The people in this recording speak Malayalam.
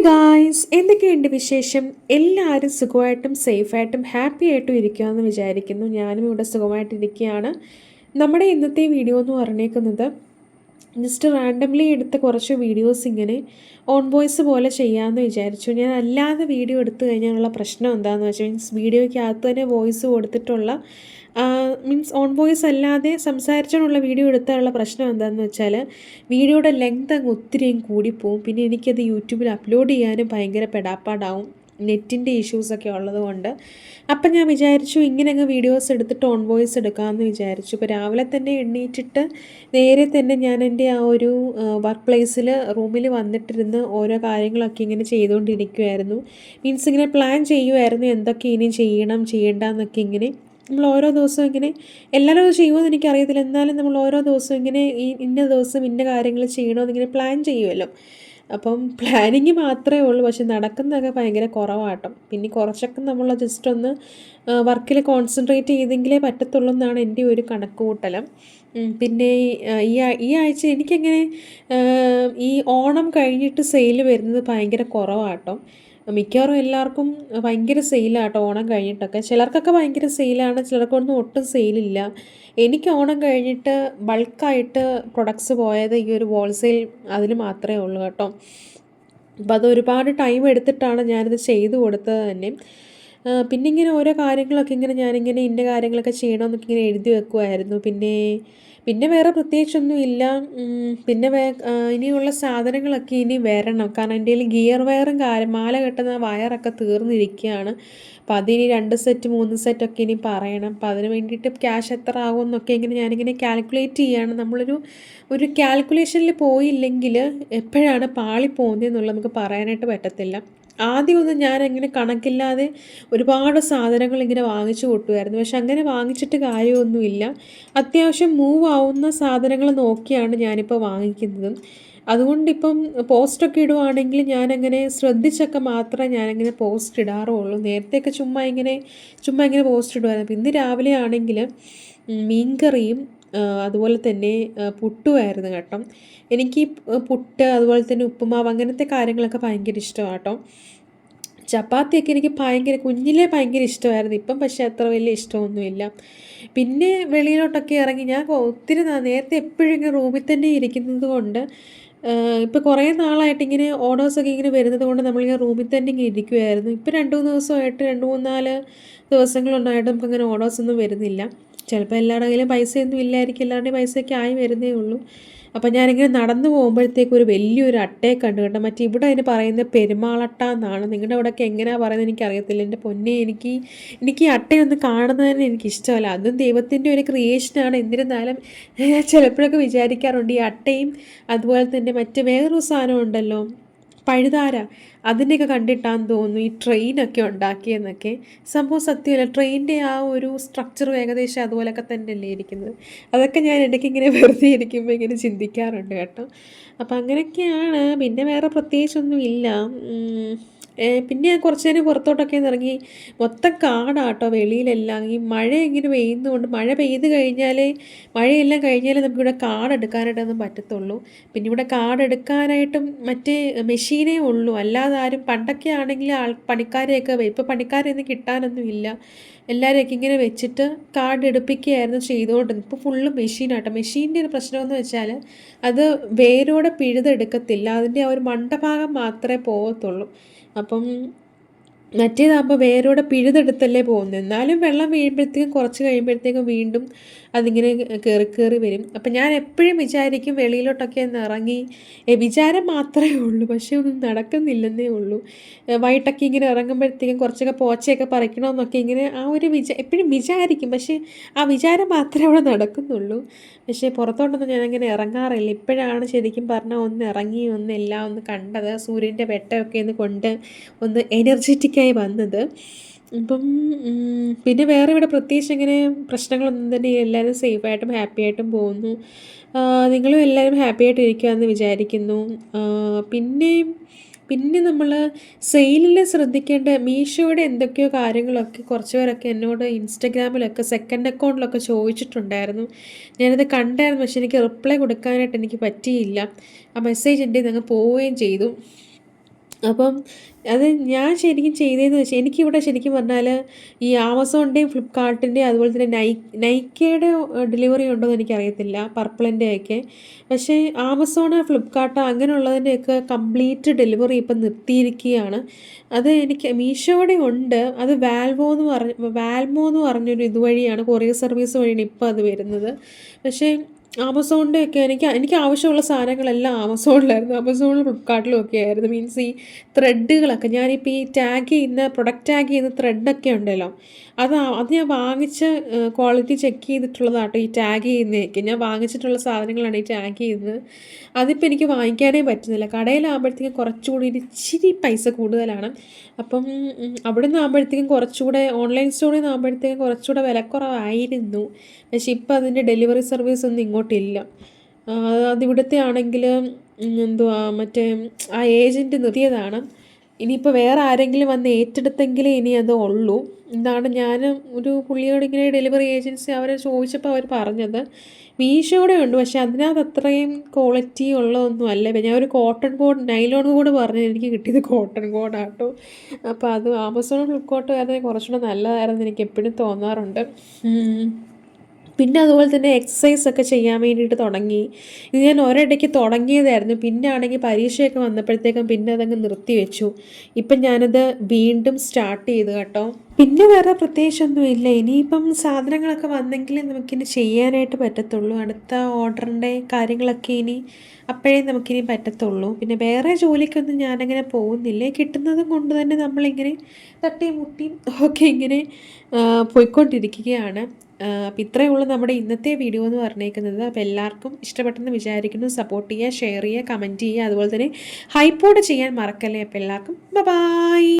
ഹായ് ഗായ്സ് എന്തൊക്കെയുണ്ട് വിശേഷം? എല്ലാവരും സുഖമായിട്ടും സേഫായിട്ടും ഹാപ്പി ആയിട്ടും ഇരിക്കുകയെന്ന് വിചാരിക്കുന്നു. ഞാനും ഇവിടെ സുഖമായിട്ടിരിക്കുകയാണ്. നമ്മുടെ ഇന്നത്തെ വീഡിയോ എന്ന് പറഞ്ഞേക്കുന്നത് ജസ്റ്റ് റാൻഡംലി എടുത്ത കുറച്ച് വീഡിയോസ് ഇങ്ങനെ ഓൺ വോയിസ് പോലെ ചെയ്യാമെന്ന് വിചാരിച്ചു. ഞാൻ അല്ലാതെ വീഡിയോ എടുത്തു കഴിഞ്ഞാലുള്ള പ്രശ്നം എന്താണെന്ന് വെച്ചാൽ മീൻസ് വീഡിയോയ്ക്കകത്ത് തന്നെ വോയിസ് കൊടുത്തിട്ടുള്ള മീൻസ് ഓൺ വോയിസ് അല്ലാതെ സംസാരിച്ചുകൊണ്ടുള്ള വീഡിയോ എടുത്താലുള്ള പ്രശ്നം എന്താണെന്ന് വെച്ചാൽ വീഡിയോയുടെ ലെങ്ത് അങ്ങ് ഒത്തിരിയും കൂടിപ്പോവും പിന്നെ എനിക്കത് യൂട്യൂബിൽ അപ്ലോഡ് ചെയ്യാനും ഭയങ്കര പെടാപ്പാടാവും. നെറ്റിന്റെ ഇഷ്യൂസൊക്കെ ഉള്ളതുകൊണ്ട്. അപ്പം ഞാൻ വിചാരിച്ചു ഇങ്ങനെ അങ്ങ് വീഡിയോസ് എടുത്തിട്ട് ഓൺ വോയിസ് എടുക്കാമെന്ന് വിചാരിച്ചു. ഇപ്പോൾ രാവിലെ തന്നെ എണ്ണീറ്റിട്ട് നേരെ തന്നെ ഞാൻ എന്റെ ആ ഒരു വർക്ക് പ്ലേസിൽ റൂമിൽ വന്നിട്ടിരുന്ന് ഓരോ കാര്യങ്ങളൊക്കെ ഇങ്ങനെ ചെയ്തുകൊണ്ടിരിക്കുമായിരുന്നു മീൻസ് ഇങ്ങനെ പ്ലാൻ ചെയ്യുമായിരുന്നു എന്തൊക്കെ ഇനി ചെയ്യണം ചെയ്യേണ്ടെന്നൊക്കെ ഇങ്ങനെ. നമ്മൾ ഓരോ ദിവസവും ഇങ്ങനെ എല്ലാവരും അത് ചെയ്യുമെന്ന് എനിക്കറിയത്തില്ല. എന്നാലും നമ്മൾ ഓരോ ദിവസവും ഇങ്ങനെ ഈ ഇന്ന ദിവസം ഇന്ന കാര്യങ്ങൾ ചെയ്യണമെന്ന് ഇങ്ങനെ പ്ലാൻ ചെയ്യുമല്ലോ അപ്പം പ്ലാനിങ് മാത്രമേ ഉള്ളൂ. പക്ഷെ നടക്കുന്നതൊക്കെ ഭയങ്കര കുറവാട്ടം. പിന്നെ കുറച്ചൊക്കെ നമ്മൾ ജസ്റ്റ് ഒന്ന് വർക്കിൽ കോൺസെൻട്രേറ്റ് ചെയ്തെങ്കിലേ പറ്റത്തുള്ളൂ എന്നാണ് എന്റെ ഒരു കണക്കുകൂട്ടലം. പിന്നെ ഈ ഈ ആഴ്ച എനിക്കങ്ങനെ ഈ ഓണം കഴിഞ്ഞിട്ട് സെയിൽ വരുന്നത് ഭയങ്കര കുറവാട്ടോ. മിക്കവാറും എല്ലാവർക്കും ഭയങ്കര സെയിലാട്ടോ ഓണം കഴിഞ്ഞിട്ടൊക്കെ. ചിലർക്കൊക്കെ ഭയങ്കര സെയിലാണ് ചിലർക്കൊന്നും ഒട്ടും സെയിലില്ല. എനിക്ക് ഓണം കഴിഞ്ഞിട്ട് ബൾക്കായിട്ട് പ്രൊഡക്ട്സ് പോയത് ഈ ഒരു ഹോൾസെയിൽ അതിൽ മാത്രമേ ഉള്ളൂ കേട്ടോ. അപ്പോൾ അത് ഒരുപാട് ടൈം എടുത്തിട്ടാണ് ഞാനിത് ചെയ്തു കൊടുത്തത് തന്നെ. പിന്നെ ഇങ്ങനെ ഓരോ കാര്യങ്ങളൊക്കെ ഇങ്ങനെ ഞാനിങ്ങനെ ഇന്ന കാര്യങ്ങളൊക്കെ ചെയ്യണമെന്നൊക്കെ ഇങ്ങനെ എഴുതി വെക്കുമായിരുന്നു പിന്നെ പിന്നെ വേറെ പ്രത്യേകിച്ചൊന്നും ഇല്ല. പിന്നെ വേ ഇനിയുള്ള സാധനങ്ങളൊക്കെ ഇനി വരണം. കാരണം എന്റെ കയ്യിൽ ഗിയർ വയറും കാര്യം മാല കെട്ടുന്ന വയറൊക്കെ തീർന്നിരിക്കുകയാണ്. അപ്പോൾ അതിനി രണ്ട് സെറ്റ് മൂന്ന് സെറ്റൊക്കെ ഇനി പറയണം. അപ്പോൾ അതിന് വേണ്ടിയിട്ട് ക്യാഷ് എത്ര ആകും എന്നൊക്കെ ഇങ്ങനെ ഞാനിങ്ങനെ കാൽക്കുലേറ്റ് ചെയ്യുകയാണ്. നമ്മളൊരു ഒരു കാൽക്കുലേഷനിൽ പോയില്ലെങ്കിൽ എപ്പോഴാണ് പാളി പോകുന്നതെന്നുള്ളത് നമുക്ക് പറയാനായിട്ട് പറ്റത്തില്ല. ആദ്യമൊന്നും ഞാൻ അങ്ങനെ കണക്കില്ലാതെ ഒരുപാട് സാധനങ്ങൾ ഇങ്ങനെ വാങ്ങിച്ചു കൂട്ടുമായിരുന്നു. പക്ഷെ അങ്ങനെ വാങ്ങിച്ചിട്ട് കാര്യമൊന്നുമില്ല. അത്യാവശ്യം മൂവ് ആവുന്ന സാധനങ്ങൾ നോക്കിയാണ് ഞാനിപ്പോൾ വാങ്ങിക്കുന്നത്. അതുകൊണ്ടിപ്പം പോസ്റ്റൊക്കെ ഇടുവാണെങ്കിൽ ഞാനങ്ങനെ ശ്രദ്ധിച്ചൊക്കെ മാത്രമേ ഞാനങ്ങനെ പോസ്റ്റ് ഇടാറുള്ളൂ. നേരത്തെയൊക്കെ ചുമ്മാ ഇങ്ങനെ ചുമ്മാ ഇങ്ങനെ പോസ്റ്റ് ഇടുമായിരുന്നു ഇന്ന് രാവിലെ ആണെങ്കിൽ മീൻകറിയും അതുപോലെ തന്നെ പുട്ടുമായിരുന്നു കേട്ടോ. എനിക്ക് പുട്ട് അതുപോലെ തന്നെ ഉപ്പുമാവ് അങ്ങനത്തെ കാര്യങ്ങളൊക്കെ ഭയങ്കര ഇഷ്ടമാണ് കേട്ടോ. ചപ്പാത്തിയൊക്കെ എനിക്ക് ഭയങ്കര കുഞ്ഞിലേ ഭയങ്കര ഇഷ്ടമായിരുന്നു. ഇപ്പം പക്ഷേ അത്ര വലിയ ഇഷ്ടമൊന്നുമില്ല. പിന്നെ വെളിയിലോട്ടൊക്കെ ഇറങ്ങി ഞാൻ ഒത്തിരി നേരത്തെ എപ്പോഴും ഇങ്ങനെ റൂമിൽ തന്നെ ഇരിക്കുന്നത് കൊണ്ട് ഇപ്പോൾ കുറേ നാളായിട്ട് ഇങ്ങനെ ഓർഡേഴ്സൊക്കെ ഇങ്ങനെ വരുന്നത് കൊണ്ട് നമ്മളിങ്ങനെ റൂമിൽ തന്നെ ഇങ്ങനെ ഇരിക്കുമായിരുന്നു ഇപ്പോൾ രണ്ട് മൂന്ന് ദിവസമായിട്ട് രണ്ട് മൂന്നാൽ നാല് ദിവസങ്ങളുണ്ടായിട്ട് നമുക്കങ്ങനെ ഓർഡേഴ്സൊന്നും വരുന്നില്ല. ചിലപ്പോൾ എല്ലാവരുടെ കയ്യിലും പൈസയൊന്നും ഇല്ലായിരിക്കും. എല്ലാവരുടെയും പൈസയൊക്കെ ആയി വരുന്നേ ഉള്ളൂ. അപ്പോൾ ഞാനിങ്ങനെ നടന്നു പോകുമ്പോഴത്തേക്ക് ഒരു വലിയൊരു അട്ടയെ കണ്ടു കേട്ടോ. മറ്റേ ഇവിടെ അതിന് പറയുന്നത് പെരുമാളട്ട എന്നാണ്. നിങ്ങളുടെ അവിടെയൊക്കെ എങ്ങനെയാണ് പറയുന്നത് എനിക്കറിയത്തില്ല. എന്റെ പൊന്നെ എനിക്ക് എനിക്ക് ഈ അട്ടയൊന്ന് കാണുന്നതിന് എനിക്ക് ഇഷ്ടമല്ല അതും ദൈവത്തിന്റെ ഒരു ക്രിയേഷനാണ് എന്നിരുന്നാലും ഞാൻ ചിലപ്പോഴൊക്കെ വിചാരിക്കാറുണ്ട് ഈ അട്ടയും അതുപോലെ തന്നെ മറ്റ് വേറൊരു സാധനം ഉണ്ടല്ലോ. പഴുതാര. അതിന്റെയൊക്കെ കണ്ടിട്ടാന്ന് തോന്നുന്നു ഈ ട്രെയിനൊക്കെ ഉണ്ടാക്കിയെന്നൊക്കെ. സംഭവം സത്യമല്ല ട്രെയിനിന്റെ ആ ഒരു സ്ട്രക്ചറും ഏകദേശം അതുപോലൊക്കെ തന്നെയല്ലേ ഇരിക്കുന്നത്. അതൊക്കെ ഞാൻ ഇടയ്ക്ക് ഇങ്ങനെ വെറുതെ ഇരിക്കുമ്പോൾ ഇങ്ങനെ ചിന്തിക്കാറുണ്ട് കേട്ടോ. അപ്പം അങ്ങനെയൊക്കെയാണ്. പിന്നെ വേറെ പ്രത്യേകിച്ചൊന്നും ഇല്ല പിന്നെ കുറച്ച് നേരം പുറത്തോട്ടൊക്കെ ഇറങ്ങി മൊത്തം കാടാട്ടോ വെളിയിലെല്ലാം. ഈ മഴ ഇങ്ങനെ പെയ്യുന്നതുകൊണ്ട് മഴ പെയ്ത് കഴിഞ്ഞാലേ മഴയെല്ലാം കഴിഞ്ഞാലേ നമുക്കിവിടെ കാടെടുക്കാനായിട്ടൊന്നും പറ്റത്തുള്ളൂ. പിന്നെ ഇവിടെ കാടെടുക്കാനായിട്ടും മറ്റേ മെഷീനേ ഉള്ളൂ. അല്ലാതെ ആരും പണ്ടൊക്കെ ആണെങ്കിൽ ആൾ പണിക്കാരെയൊക്കെ ഇപ്പോൾ പണിക്കാരെയൊന്നും കിട്ടാനൊന്നും ഇല്ല. എല്ലാവരെയൊക്കെ ഇങ്ങനെ വെച്ചിട്ട് കാർഡ് എടുപ്പിക്കുകയായിരുന്നു ചെയ്തുകൊണ്ടിരുന്നത്. ഇപ്പോൾ ഫുള്ള് മെഷീനാട്ടോ. മെഷീന്റെ ഒരു പ്രശ്നമെന്ന് വെച്ചാൽ അത് വേരോടെ പിഴുതെടുക്കത്തില്ല. അതിന്റെ ആ ഒരു മണ്ടഭാഗം മാത്രമേ പോകത്തുള്ളൂ. അപ്പം മറ്റേതാകുമ്പോൾ വേരോടെ പിഴുതെടുത്തല്ലേ പോകുന്നത് എന്നാലും വെള്ളം വീഴുമ്പോഴത്തേക്കും കുറച്ച് കഴിയുമ്പോഴത്തേക്കും വീണ്ടും അതിങ്ങനെ കയറി കയറി വരും. അപ്പം ഞാൻ എപ്പോഴും വിചാരിക്കും വെളിയിലോട്ടൊക്കെ ഒന്ന് ഇറങ്ങി വിചാരം മാത്രമേ ഉള്ളൂ. പക്ഷേ ഒന്നും നടക്കുന്നില്ലെന്നേ ഉള്ളൂ. വൈകിട്ടൊക്കെ ഇങ്ങനെ ഇറങ്ങുമ്പോഴത്തേക്കും കുറച്ചൊക്കെ പോച്ചയൊക്കെ പറിക്കണമെന്നൊക്കെ ഇങ്ങനെ ആ ഒരു വിചാ എപ്പോഴും വിചാരിക്കും. പക്ഷേ ആ വിചാരം മാത്രമേ അവിടെ നടക്കുന്നുള്ളൂ. പക്ഷേ പുറത്തോട്ടൊന്നും അങ്ങനെ ഇറങ്ങാറില്ല. ഇപ്പോഴാണ് ശരിക്കും പറഞ്ഞാൽ ഒന്ന് ഇറങ്ങി ഒന്ന് എല്ലാം ഒന്ന് കണ്ടത്. സൂര്യന്റെ വെട്ടമൊക്കെ ഒന്ന് കൊണ്ട് ഒന്ന് എനർജറ്റിക്കായി വന്നത്. അപ്പം പിന്നെ വേറെ ഇവിടെ പ്രത്യേകിച്ച് ഇങ്ങനെ പ്രശ്നങ്ങളൊന്നും തന്നെ എല്ലാവരും സേഫായിട്ടും ഹാപ്പി ആയിട്ടും പോകുന്നു. നിങ്ങളും എല്ലാവരും ഹാപ്പി ആയിട്ട് ഇരിക്കുകയെന്ന് വിചാരിക്കുന്നു. പിന്നെ പിന്നെ നമ്മൾ സെയിലിൽ ശ്രദ്ധിക്കേണ്ട മീഷോയുടെ എന്തൊക്കെയോ കാര്യങ്ങളൊക്കെ കുറച്ച് പേരൊക്കെ എന്നോട് ഇൻസ്റ്റഗ്രാമിലൊക്കെ സെക്കൻഡ് അക്കൗണ്ടിലൊക്കെ ചോദിച്ചിട്ടുണ്ടായിരുന്നു. ഞാനത് കണ്ടായിരുന്നു പക്ഷെ എനിക്ക് റിപ്ലൈ കൊടുക്കാനായിട്ട് എനിക്ക് പറ്റിയില്ല. ആ മെസ്സേജ് എന്റെ അങ്ങ് പോവുകയും ചെയ്തു. അപ്പം അത് ഞാൻ ശരിക്കും ചെയ്തതെന്ന് വെച്ചാൽ എനിക്കിവിടെ ശരിക്കും പറഞ്ഞാൽ ഈ ആമസോണിന്റെയും ഫ്ലിപ്കാർട്ടിന്റെയും അതുപോലെ തന്നെ നൈ നൈക്കയുടെ ഡെലിവറി ഉണ്ടോ എന്ന് എനിക്കറിയത്തില്ല പർപ്പിളിന്റെയൊക്കെ. പക്ഷേ ആമസോൺ ഫ്ലിപ്കാർട്ട് അങ്ങനെയുള്ളതിന്റെയൊക്കെ കംപ്ലീറ്റ് ഡെലിവറി ഇപ്പം നിർത്തിയിരിക്കുകയാണ്. അത് എനിക്ക് മീഷോയുടെ ഉണ്ട്. അത് വാൽവോ എന്ന് പറഞ്ഞ വാൽമോ എന്ന് പറഞ്ഞൊരു ഇതുവഴിയാണ് കൊറിയർ സർവീസ് വഴിയാണ് ഇപ്പോൾ അത് വരുന്നത്. പക്ഷേ ആമസോണിന്റെ ഒക്കെ എനിക്ക് എനിക്ക് ആവശ്യമുള്ള സാധനങ്ങളെല്ലാം ആമസോണിലായിരുന്നു. ആമസോണിലും ഫ്ലിപ്കാർട്ടിലും ഒക്കെ ആയിരുന്നു. മീൻസ് ഈ ത്രെഡുകളൊക്കെ ഞാനിപ്പോൾ ഈ ടാഗ് ചെയ്യുന്ന പ്രൊഡക്റ്റ് ടാഗ് ചെയ്യുന്ന ത്രെഡൊക്കെ ഉണ്ടല്ലോ. അത് അത് ഞാൻ വാങ്ങിച്ച ക്വാളിറ്റി ചെക്ക് ചെയ്തിട്ടുള്ളതാട്ടോ ഈ ടാഗ് ചെയ്യുന്നതൊക്കെ. ഞാൻ വാങ്ങിച്ചിട്ടുള്ള സാധനങ്ങളാണ് ഈ ടാഗ് ചെയ്യുന്നത്. അതിപ്പോൾ എനിക്ക് വാങ്ങിക്കാനേ പറ്റുന്നില്ല. കടയിലാകുമ്പോഴത്തേക്കും കുറച്ചുകൂടി ഇച്ചിരി പൈസ കൂടുതലാണ്. അപ്പം അവിടെ നിന്ന് ആകുമ്പോഴത്തേക്കും കുറച്ചുകൂടെ ഓൺലൈൻ സ്റ്റോറിൽ നിന്ന് ആകുമ്പോഴത്തേക്കും കുറച്ചുകൂടെ വിലക്കുറവായിരുന്നു. പക്ഷേ ഇപ്പോൾ അതിന്റെ ഡെലിവറി സർവീസ് ഒന്നും ഇങ്ങോട്ടില്ല അതിവിടുത്തെ ആണെങ്കിൽ എന്തുവാ മറ്റേ ആ ഏജന്റ് നിർത്തിയതാണ്. ഇനിയിപ്പോൾ വേറെ ആരെങ്കിലും വന്ന് ഏറ്റെടുത്തെങ്കിലേ ഇനി അത് ഉള്ളൂ. എന്താണ് ഞാൻ ഒരു പുള്ളിയോട് ഇങ്ങനെ ഡെലിവറി ഏജൻസി അവരെ ചോദിച്ചപ്പോൾ അവർ പറഞ്ഞത്. മീഷോടെ ഉണ്ട് പക്ഷേ അതിനകത്ത് അത്രയും ക്വാളിറ്റി ഉള്ളതൊന്നും അല്ല. ഞാൻ ഒരു കോട്ടൺ കോഡ് നൈലോൺ കോഡ് പറഞ്ഞു എനിക്ക് കിട്ടിയത് കോട്ടൺ കോഡാട്ടോ അപ്പോൾ അത് ആമസോൺ ഫ്ലിപ്കാർട്ട് ആയിരുന്നു കുറച്ചുകൂടെ നല്ലതായിരുന്നു എനിക്ക് എപ്പോഴും തോന്നാറുണ്ട്. പിന്നെ അതുപോലെ തന്നെ എക്സസൈസ് ഒക്കെ ചെയ്യാൻ വേണ്ടിയിട്ട് തുടങ്ങി. ഇത് ഞാൻ ഒരിടയ്ക്ക് തുടങ്ങിയതായിരുന്നു. പിന്നെ ആണെങ്കിൽ പരീക്ഷയൊക്കെ വന്നപ്പോഴത്തേക്കും പിന്നെ അതങ്ങ് നിർത്തിവെച്ചു ഇപ്പം ഞാനത് വീണ്ടും സ്റ്റാർട്ട് ചെയ്തു കേട്ടോ. പിന്നെ വേറെ പ്രത്യേകിച്ചൊന്നും ഇല്ല. ഇനിയിപ്പം സാധനങ്ങളൊക്കെ വന്നെങ്കിലേ നമുക്കിനി ചെയ്യാനായിട്ട് പറ്റത്തുള്ളൂ. അടുത്ത ഓർഡറിന്റെ കാര്യങ്ങളൊക്കെ ഇനി അപ്പോഴേ നമുക്കിനി പറ്റത്തുള്ളൂ. പിന്നെ വേറെ ജോലിക്കൊന്നും ഞാനങ്ങനെ പോകുന്നില്ല. കിട്ടുന്നതും കൊണ്ട് തന്നെ നമ്മളിങ്ങനെ തട്ടിയും മുട്ടിയും ഒക്കെ ഇങ്ങനെ പോയിക്കൊണ്ടിരിക്കുകയാണ്. അപ്പോൾ ഇത്രയേ ഉള്ളൂ നമ്മുടെ ഇന്നത്തെ വീഡിയോ എന്ന് പറഞ്ഞേക്കുന്നത്. അപ്പോൾ എല്ലാവർക്കും ഇഷ്ടപ്പെട്ടെന്ന് വിചാരിക്കുന്നു. സപ്പോർട്ട് ചെയ്യുക ഷെയർ ചെയ്യുക കമന്റ് ചെയ്യുക. അതുപോലെ തന്നെ ഹൈപ്പോർഡ് ചെയ്യാൻ മറക്കല്ലേ. അപ്പോൾ എല്ലാവർക്കും ബൈ